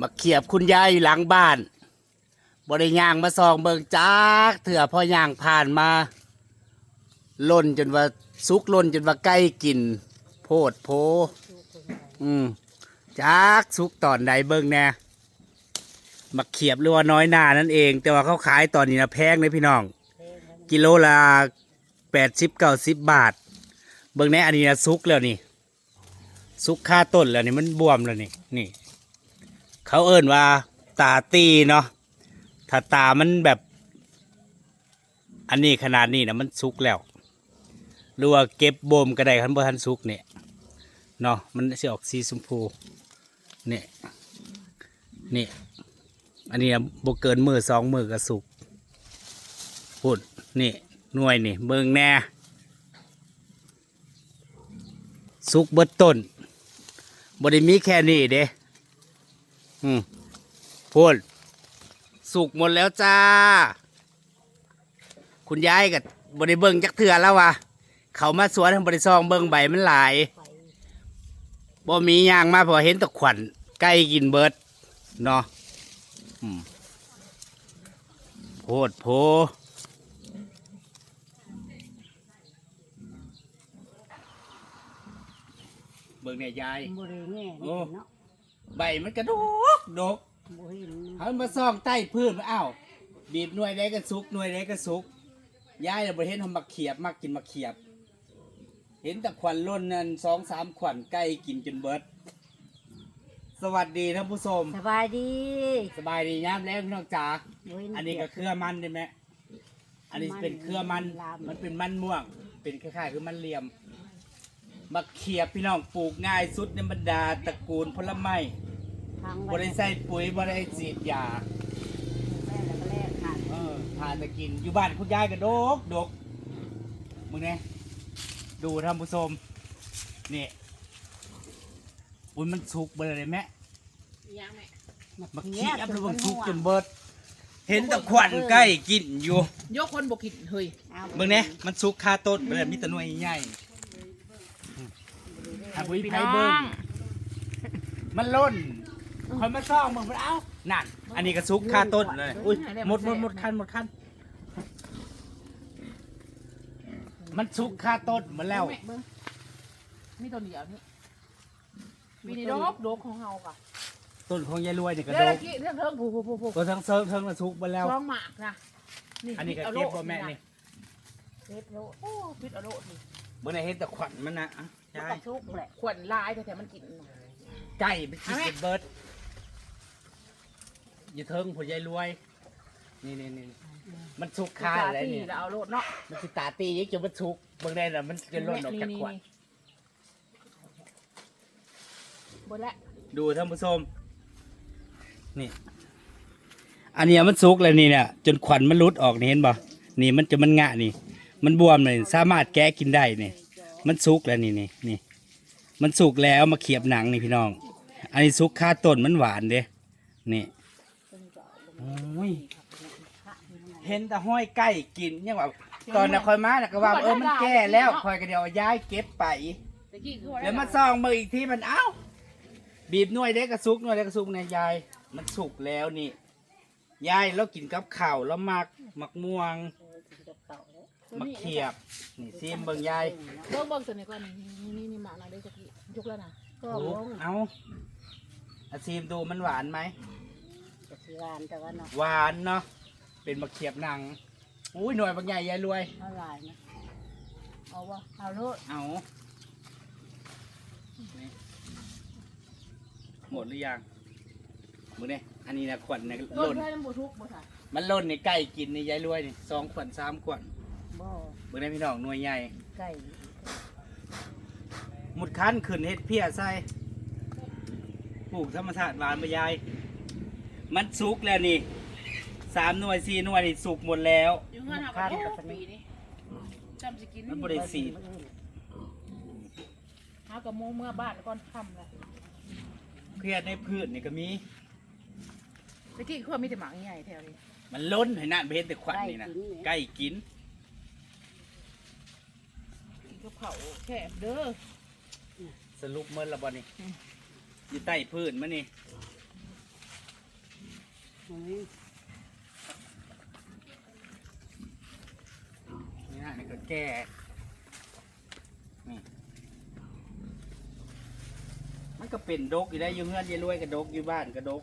มาเขียบคุณยายอยู่หลังบ้าน บริย่างมาซองเบิงจักเถื่อพอย่างผ่านมาล่นจนว่าซุกล่นจนว่าใกล้กิน โพดโพ อืมจักซุกตอนใดเบิงแน่มาเขียบหรือว่าน้อยหนานั่นเอง แต่ว่าเขาขายตอนนี้นะแพงเลยพี่น้อง กิโลละแปดสิบเก้าสิบบาท เบิงแน่อันนี้นะซุกแล้วนี่ซุกค่าต้นแล้วนี่มันบวมแล้วนี่นี่ เขาเอิ่นว่าตาตีเนาะถ้าตามันแบบ อันนี้ขนาดนี้นะมันซุกแล้ว หรือว่าเก็บบ่มก็ได้คันบ่ทันซุกเนี่ยเนาะมันสิออกสีชมพูเนี่ยนี่อันนี้บ่เกินมือสองมือก็สุกพูดนี่หน่วยนี่เบิงแน่สุกเบิดต้นบ่ได้มีแค่นี้เด้ อืมพูดสุกหมดแล้วจ้า คุณยายกับบริเบิงจักเถื่อแล้ววะเขามาสวนทางบริซองเบิงใบมันหลายบ่มีย่างมาเพอเห็นแตะขวัญใกล้กินเบิดเนาะอืมโพดโพเบิ่งเนี่ยยายบ่ได้แง่โอ้เนาะ ใบมันกระดกดกบ่เห็นเขามาซ่องใต้พื้นอ้าวบีบหน่วยได้ก็สุกหน่วยได้ก็สุกยายเราไปเห็นทำมักเขียบมักกินมักเขียบ เห็นแต่ขวัญล้นนั่นสองสามขวัญใกล้กินจนเบิด สวัสดีท่านผู้ชมสบายดีสบายดียามแล้วพี่น้องจ๋าบ่เห็อันนี้ก็เครือมันได้ไหมอันนี้เป็นเครือมันลามมันเป็นมันม่วง เป็นคล้ายๆคือมันเหลี่ยม มักเขียบพี่น้องปลูกง่ายสุดในบรรดาตระกูลผลไม้ทางบริใส่ปุ๋ยบริฉีดยาแม่แล้วก็แลกค่ะเออทานจะกินอยู่บ้านคุณยายก็ดกดกมึงเนี่ยดูท่านผู้ชมนี่อุ้ยมันสุกเบอร์เลยแม่ยังแม่มาขี้อัพแล้วมันสุกจนเบิด เห็นแต่ควันใกล้กินอยู่ยกคนบกินเฮ้ยเบิ่งเนี่ยมันสุกคาต้นเบอร์มีแตะนวยใหญ่ ถ้าบุ้ยไผเบิ่งมันล่นคอยมาซ่องมึงมันเอ้านั่น อันนี้ก็สุกคาต้นเลยอุ้ยหมดหมดหมดคันหมดคันมันสุกคาต้นหมาแล้วแม่เบิ่งมีตัวเดียวนี่มีนี่ดกดกของเฮากะต้นของยายรวยนี่ก็เรื่ดองกกี้เรื่องเทิงผู้ผู้ผู้ผู้ตัวทั้งเซิร์ฟทั้งมันสุกไปแล้วช่องหมากนะอันนี้ก็าเก็บโลบ่แม่นี่เฮ็ดโลโอ้พิษเอาโลดนี่เมื่อไหร่เห็นแต่ขวัญมันนะอะ มันยาก็ยสุกแหละขวัญลายแต่แต่มันกินน่ะไก่ไปกินเป็นเบิร์ดอย่าเทิงผลยายรวย นี่นี่นี่มันสุกคาอะไรตีเนี่ยแล้วเอาโลดเนาะมันคือตาตียิ่งจนมันสุกเบิ่งได้น่ะมันจะล่นออกจากขวัญบนละดูท่านผู้ชมนี่ อันเนี้ยมันสุกแล้วนี่เนี่ยจนขวัญมันรุดออกนี่เห็นป่ะนี่มันจะมันงะนี่ มันบวมเลยสามารถแก้กินได้นี่ มันสุกแล้วนี่นี่นี่ มันสุกแล้วมาเขียบหนังนี่พี่น้อง อันนี้สุกค่าต้นมันหวานเด้นี่โอ้ยเห็นแต่ห้อยใกล้กินยังว่าตอนน่ะคอยมาน่ะก็ว่าเออมันแก่แล้วคอยก็เดียวย้ายเก็บไปตะกี้คือว่าแล้วมาซองมืออีกทีมันเอ้า บีบหน่วยเด็กกระซุกหน่วยเด็กกระซุกเนี่ยยาย มันสุกแล้วนี่ยายเรากินกับข้าวแล้วหมักหมักม่วง มักนี้เขียบ นี่ซีมเบิ่งยายเบิ่งเบิ่งตัวนี้ก่อนนี่นี่นี่หมากนะเด้อตะกี้ยกแล้วนะก็โอ้ลงเอาอาซีมดูมันหวานไหมจะสิหวานแต่ว่าเนาะหวานเนาะ เป็นมะเขียบหนัง อุ้ยหน่วยบางใหญ่ยายรวย เท่าไหร่นะเอาวะเอาโลดเอา หมดหรือยังมือเนี่ยอันนี้นะขวัญเนี่ยโลล่น เพื่อนบ่ทุกบ่ค่ะมันล่นในใกล้กินนี่ยายรวยนี่สองขวัญสามขวัญ บ่เบิ่งได้พี่น้องหน่วยใหญ่ไก่หมุดคันขึ้นเฮ็ดเพี้ยใส่ปลูกธรรมชาติหวานมายาย มันสุกแล้วนี่สามหน่วยสี่หน่วยนี่สุกหมดแล้ว อยู่เงินหากันทุกปีนี่จำสิกินมันบ่ได้สีดหากับโมเมื่อบ้านก่อนค่ำแล้วเพี้ยในพืชนี่ก็มี ตะกี้คือมีแต่หมากใหญ่แถวนี้ มันล้นให้นั่นไปเฮ็ดแต่ขวัญนี่นะใกล้กิน กินกับเขาวแคบเด้อสรุปเมื่อละบ่นี่อืมอยู่ใต้พืชมันนี่ตรงนี้นี่ฮะนี่ก็แก่นี่มันก็เป็นดกอยู่ได้อยู่เฮือนอยายรวยกับดกอยู่บ้านกับดก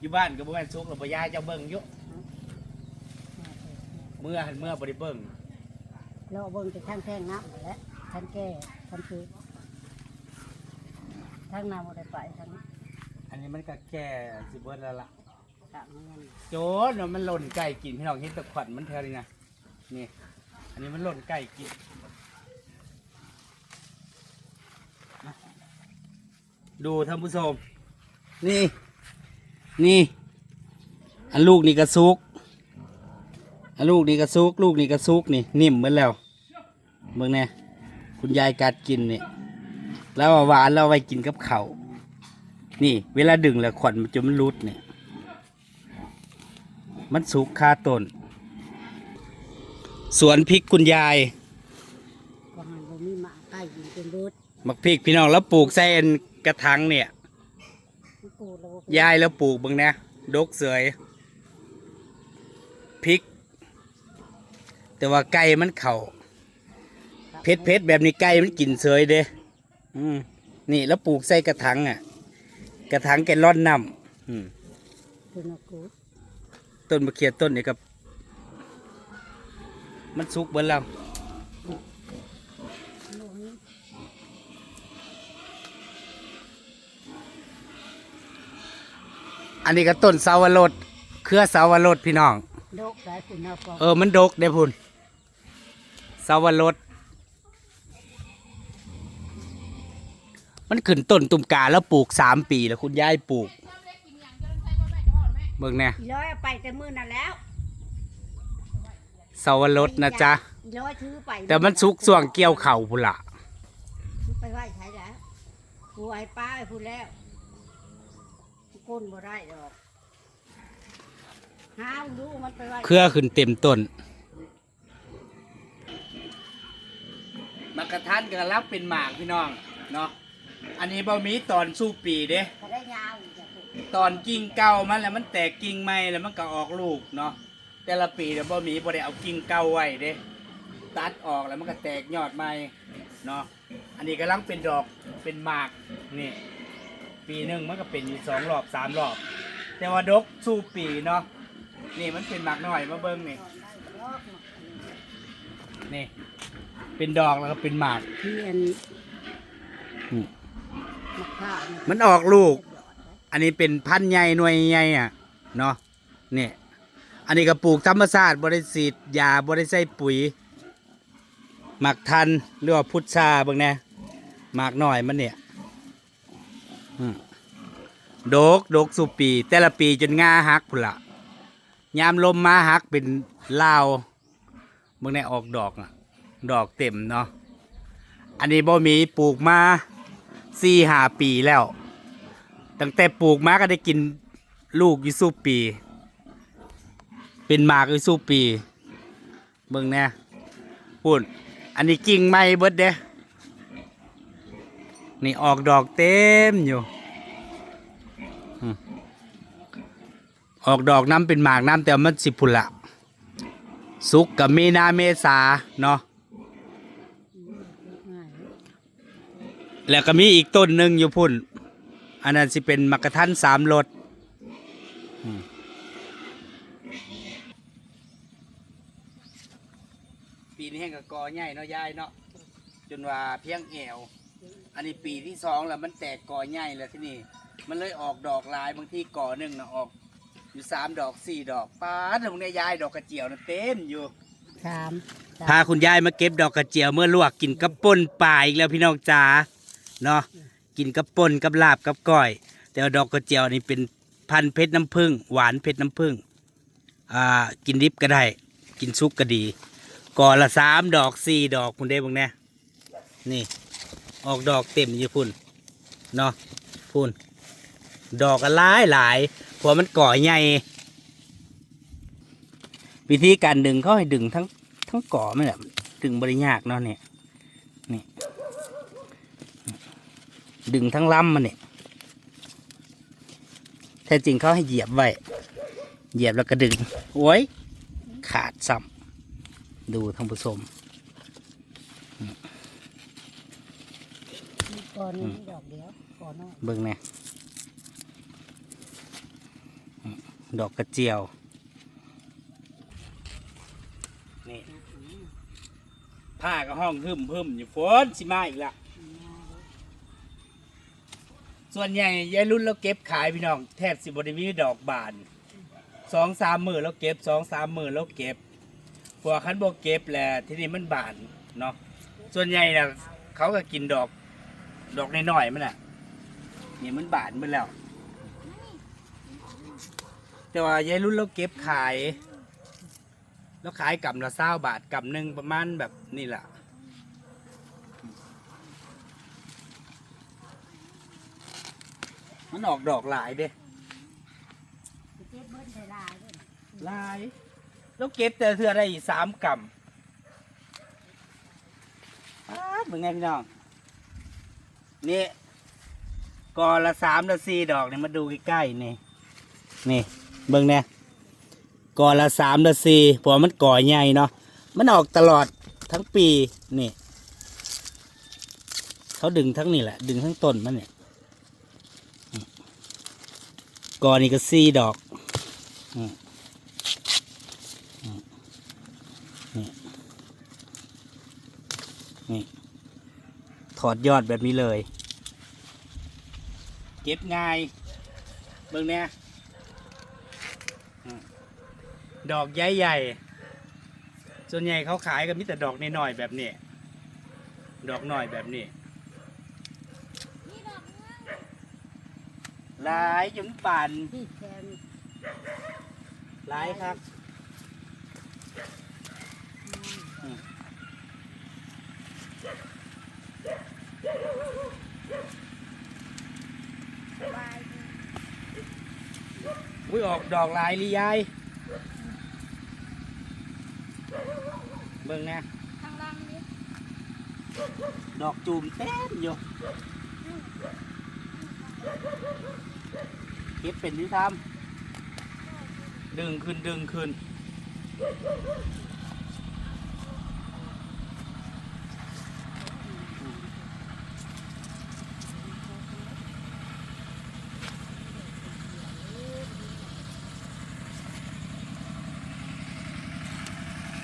อยู่บ้านก็บ่แม่นสุกหรอกบ่ยายเจ้าเบิ่งอยู่ เมื่อหันเมื่อบ่ได้เบิ่งเราเบิ่งจะทางแท่งน้ำและทางแก่ทางคือทางน้ำอะไรไปทางนี้อันนี้มันก็แก่สิเบิดแล้วล่ะทางนี้โจนว่ามันหล่นไก่กินพี่น้องเห็นแตะขวัญมันแถวนี้นะนี่ อันนี้มันหล่นไก่กินมาดูท่านผู้ชมนี่ นี่ อันลูกนี่กระซุกอัน ลูกนี่กระซุกลูกนี่กระซุกนี่นิ่มเหมือนแล้วเบิ่งแน่คุณยายกัดกินนี่แล้วเอาหวานแล้วเอาไว้กินกับเขาวนี่ เวลาดึงแล้วขวัญมันจะมันรุดเนี่ยมันสุกคาต้นสวนพริกคุณยายก็หันบ่มีหมาใกล้ยิงเป็นรถมักพริกพี่น้องแล้วปลูกใส่อันกระถางเนี่ยมันปูแล้วบ่ยายแล้วปลูกเบังนะดกเสยพริก แต่ว่าไก่มันเข่าเพชรเพชรแบบนี้ไก่มันกินเสยเด้อืมนี่แล้วปลูกใส่กระถางอะ กระถางแกลลอนน้ำอืมตัวนักกูต้นมะเขือต้นนี่กับ มันสุกเบิ่แล้วลูกนี้อันนี้ก็ต้นสาวรสเครือสาวรสพี่น้องดกได้คุณเอาก็เออ มันดกได้พุ่น สาวรสมันขึ้นต้นตุ่มกาแล้วปลูกสามปีแล้วคุณยายปลูกเบิ่งแน่อีร้อยเอาไปแต่มื้อนั้นแล้วสาวรสนะจ๊ะ อีร้อยถือไปแต่มันสุกส่วงเกี่ยวเข่าพุ่นละไปไหว้ใช้แล้วกูไอ้ป้าไอ้พูดแล้วก้นบ่ได้ดอกห้ามดูมันไปไหว้ เครือขึ้นเต็มต้น มักกะทันก็รับเป็นหมากพี่น้องเนาะอันนี้บ่มีตอนสู้ปีเด้ก็ได้ยาวอีกจ้ะลูกตอนกิ่งเก่ามันแล้วมันแตกกิ่งใหม่แล้วมันก็ออกลูกเนาะแต่ละปีเดี๋ยวบ่มีบ่ได้เอากิ่งเก่าไว้เด้ตัดออกแล้วมันก็แตกยอดใหม่เนาะอันนี้กำลังเป็นดอกเป็นหมากนี่ปีหนึ่งมันก็เป็นอยู่สองรอบสามรอบ แต่ว่าดกสู้ปีเนาะนี่มันเป็นหมากน้อยมาเบิ้งนี่ก่อนได้ดอกเนาะนี่ เป็นดอกแล้วก็เป็นหมากเทียนอืม มะพร้าวเยมันออกลูก อันนี้เป็นพันธุ์ใหญ่หน่วยใหญ่อะเนาะนี่อันนี้ก็ปลูกธรรมชาติบริสีดยาบริใส่ปุ๋ย หมักทันหรือว่าพุทราเบางแน่หมากหน่อยมันเนี่ยอืมโดกโดกสุปี แต่ละปีจนงาหักพุ่นละยามลมมาหักเป็นลาวเบางแน่ออกดอกอะ ดอกเต็มเนาะอันนี้บ่มีปลูกมาสี่หาปีแล้ว ตั้งแต่ปลูกมาก็ได้กินลูกอยู่สู้ปี เป็นหมากอยู่สู้ปี เบิ่งแน่ปุ่นอันนี้กิ่งไม้เบิดเด้นี่ออกดอกเต็มอยู่ออกดอกน้ำเป็นหมากน้ำแต่มันสิพุละสุกกับมีนาเมษาเนาะ ง่าย แล้วก็มีอีกต้นหนึ่งอยู่พุ่น อันนั้นสิเป็นมักกะทันสามรสอืมปีนี้แห้งกับกอใหญ่เนาะยายเนาะจนว่าเพียงแอวอันนี้ปีที่สองแล้วมันแตกกอใหญ่แล้วที่นี่ มันเลยออกดอกหลายบางที่กอหนึ่งนะออก อยู่สามดอกสี่ดอกป้าดตรงนี้ยายดอกกระเจียวนะเต็มอยู่สามสามพาคุณยายมาเก็บดอกกระเจียวเมื่อลวกกินกับป่นป่าอีกแล้วพี่น้องจ๋า เนาะกินกับป่นกับลาบกับก้อย แต่ว่าดอกกระเจียวนี่เป็นพันธุ์เพชรน้ำผึ้งหวานเพชรน้ำผึ้งอ่ากินดิบก็ได้ กินซุปก็ดีก่อละสามดอกสี่ดอกคุณได้บ้างแน่นี่ ออกดอกเต็มอยู่พุ่นเนาะพุ่นดอกก็หลายหลายเพราะมันก่อใหญ่วิธีการดึงเขาให้ดึงทั้งทั้งก่อไม่แหละดึงบริยากเนาะเนี่ยนี่ ดึงทั้งลำมันเนี่ยแท้จริงเขาให้เหยียบไว้ เหยียบแล้วก็ดึง โอ้ย ขาดซ้ำดูท่านผู้ชมมีก่อนนี้ดอกเดียวก่อนน้อยเบิ่งแน่อืมดอกกระเจียว นี่ผ้าก็ห้องหึมหึมอยู่ฝนสิมาอีกละ ส่วนใหญ่ยายรุ่นเราเก็บขายพี่น้องแทบสิบริมีดอกบานสองสามหมือแล้วเก็บสองสามหมือแล้วเก็บพวกคันโบกเก็บแหละที่นี่มันบานเนาะส่วนใหญ่นะเขาก็กินดอกดอกน้อยๆมันน่ะนี่มันบานไปแล้ว แต่ว่ายายรุ่นเราเก็บขาย แล้วขายกำละเศร้าบาทกำหนึ่งประมาณแบบนี่แหละ มันออกดอกหลายเด้เจ็บเบิ้ลได้ลายด้วยหลาย แล้วเก็บแต่เทือได้อีกสามกำป๊าดเป็นไงพี่น้อง นี่กอละสามละสี่ดอกเนี่ยมาดูใกล้ๆนี่ นี่เบิ่งเนี่ยกอละสามละสี่เพราะว่ามันก่อใหญ่เนาะ มันออกตลอดทั้งปีนี่ เขาดึงทั้งนี่แหละ ดึงทั้งต้นมันเนี่ยอืม กอนี่ก็สี่ดอกนี่นี่ถอดยอดแบบนี้เลย เก็บง่าย เบิ่งเนี่ยอืมดอกใหญ่ๆส่วนใหญ่เขาขายกันมีแต่ดอกน้อยๆแบบนี้ ดอกน้อยแบบนี้ หลายจนป่านที่แซมหลายครับสบายดีอุ้ยออกดอกหลายลียายเบิ่งนะข้างล่างนี้ดอกจูมเต็มอยู่ เก็บเป็นที่ทำดึงขึ้นดึงขึ้น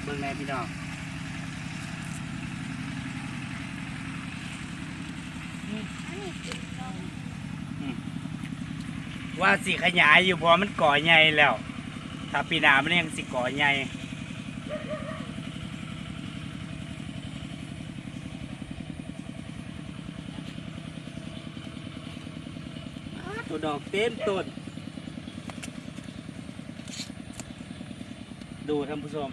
เบิ่งแน่พี่น้อง ว่าสิขยายอยู่พอมันก่อใหญ่แล้ว ถ้าปีหน้ามันยังสิก่อใหญ่ตัวดอกเต็มต้น ดูท่านผู้ชม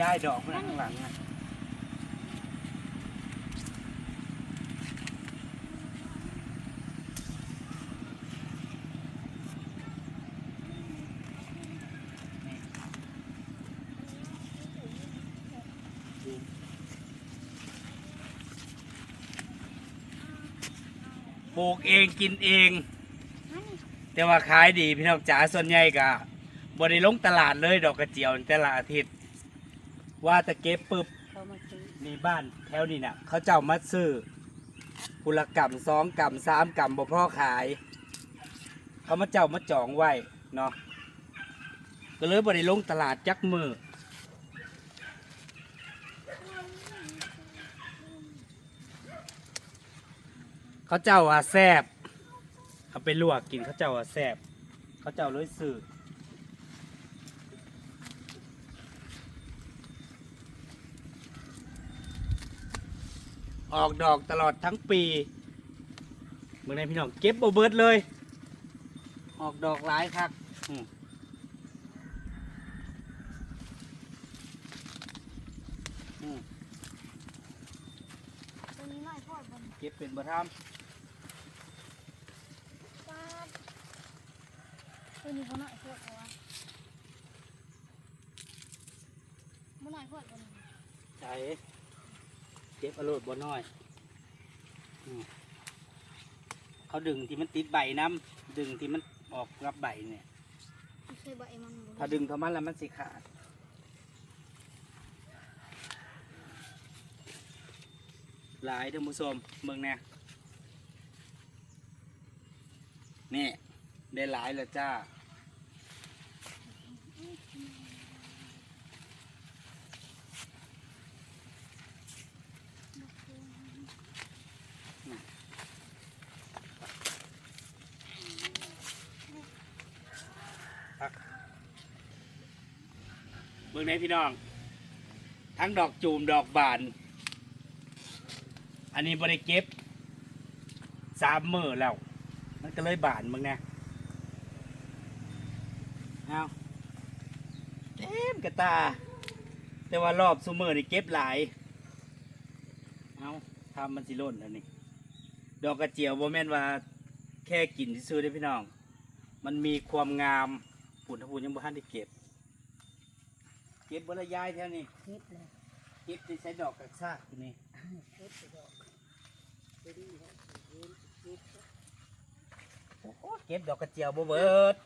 ย้ายดอกมาข้างหลังอะปลูกเองกินเอง แต่ว่าขายดีพี่น้องจ๋าส่วนใหญ่ก็บริลงตลาดเลยดอกกระเจียวแต่ละอาทิตย์ ว่าจะเก็บปุ๊บเขามาซื้อมีบ้านแถวนี้น่ะ เขาเจ้ามาซื้อพุละกำสองกำสามกำบ่พ่อขาย เขามาเจ้ามาจองไว้เนาะก็เลยบริลงตลาดจักมือเขาเจ้าว่าแซบเอาไปลวกกินเขาเจ้าว่าแซบเขาเจ้าเลยซื้อ ออกดอกตลอดทั้งปีเมื่อไงพี่น้องเก็บโบเบิร์ดเลย ออกดอกหลายครับอืมอืมตัวนี้น้อยพอดบนเก็บเป็นบะทป้าตัวนี้เขาน้อยพอดเอาวะบ่น้อยโพดบ่ใช่เก็บเอาโลดบ่น้อยอืมเขาดึงที่มันติดใบน้ำดึงที่มันออกรับใบเนี่ยไม่ใช่ใบมันบ่ถ้าดึงเท่ามันแล้วมันสิขาดหลายท่านผู้ชมเมืองเนี่ยนี่ได้หลายแล้วจ้า เมืองไหนพี่น้อง ทั้งดอกจูมดอกบาน อันนี้บริเก็บสามมือแล้ว มันก็เลยบานมึงนะเอาเต็มกระตา แต่ว่ารอบซูเมอร์นี่เก็บหลาย เอาทำมันสิล่นแล้วนี่ดอกกระเจียวโบแม่นว่าแค่กลิ่นที่ซื้อได้พี่น้อง มันมีความงามปุ่นทพูนยังบ่ทันได้เก็บ ก็บบรยายแถวนี้เฮ็ดเลยเก็บที่ใช้ดอกกระซากอยู่นี่เฮ็ดไปดอกเฮ็ดนี่แหละเฮ็ดเฮ็ดโอ้เก็บดอกกระเจียวบ่เบิด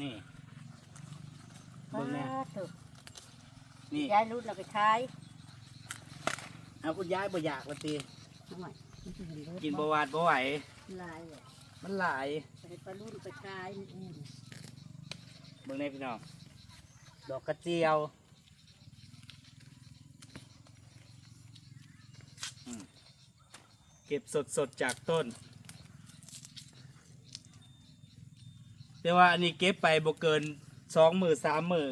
นี่เบิ่งแน่ป้าเถอะนี่ยายรุ่นเราไปขายเอาคุณยายบ่อยากละตีหน่อยมันสิเห็นเบิดกินบ่หวาดบ่ไหวลายเลยมันหลายไปปลารุ่นไปขายอืมเบิ่งแน่พี่น้อง ดอกกระเจียวเก็บสดๆจากต้น แต่ว่าอันนี้เก็บไปบ่เกินสองมือสามมือ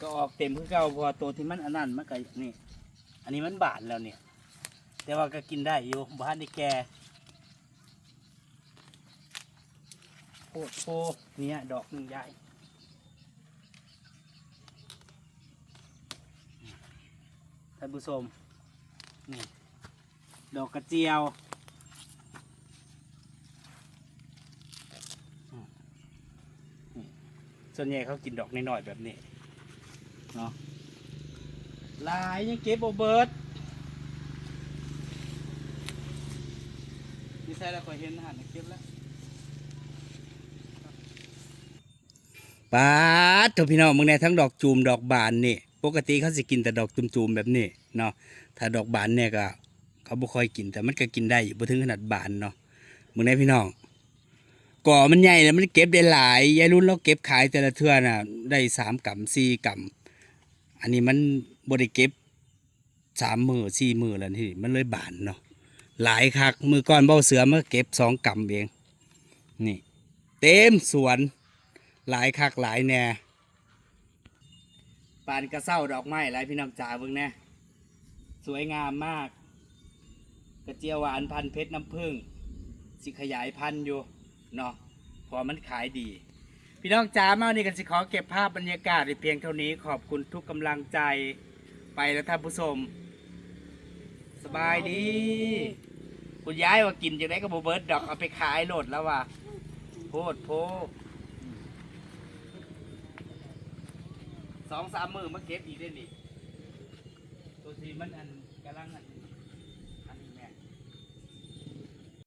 ก็ออกเต็มคือเก่าพอตัวที่มันอันนั้นมันก็นี่อันนี้มันบานแล้วเนี่ย แต่ว่าก็กินได้อยู่บ้านได้แก่โอ้โหเนี่ยดอกหนึ่งใหญ่ ท่านผู้ชมนี่ดอกกระเจียวนี่ส่วนใหญ่เขากินดอกน้อยๆแบบนี้เนาะลายยังเก็บโอเบิร์ดนี่ใช่แล้วก็เห็นหารในคลิปแล้วป้าดเถอะพี่น้องมึงในทั้งดอกจูมดอกบานนี่ ปกติเขาสิกินแต่ดอกจูมๆแบบนี้เนาะถ้าดอกบานเนี่ยก็เขาบ่ค่อยกินแต่มันก็กินได้อยู่บ่ถึงขนาดบานเนาะมึงในพี่น้องก่อมันใหญ่แล้วมันเก็บได้หลายยายรุ่นเราเก็บขายแต่ละเทื่อน่ะได้สามกำสี่กำอันนี้มันบ่ได้เก็บสามมือสี่มือแล้วที่มันเลยบานเนาะหลายคักมือก้อนเบ้าเสือมาเก็บสองกำเอง นี่ เต็มสวน หลายคักหลายแน่ ปานกระเซ้าดอกไม้หลายพี่น้องจ๋าเบิ่งแน่สวยงามมาก กระเจียวหวานพันเพชรน้ำผึ้งสิขยายพันธุ์อยู่เนาะพอมันขายดี พี่น้องจ๋ามาวันนี้กันสิขอเก็บภาพบรรยากาศในเพียงเท่านี้ขอบคุณทุกกำลังใจไปแล้วท่านผู้ชมสบายดี คุณย้ายว่ากินจังได้ก็บเบิร์ดดอกเอาไปขายโหลดแล้วว่ะโพดโพ สองสามมือมาเก็บอีกได้ดิตัวทีมันอันกำลังอัน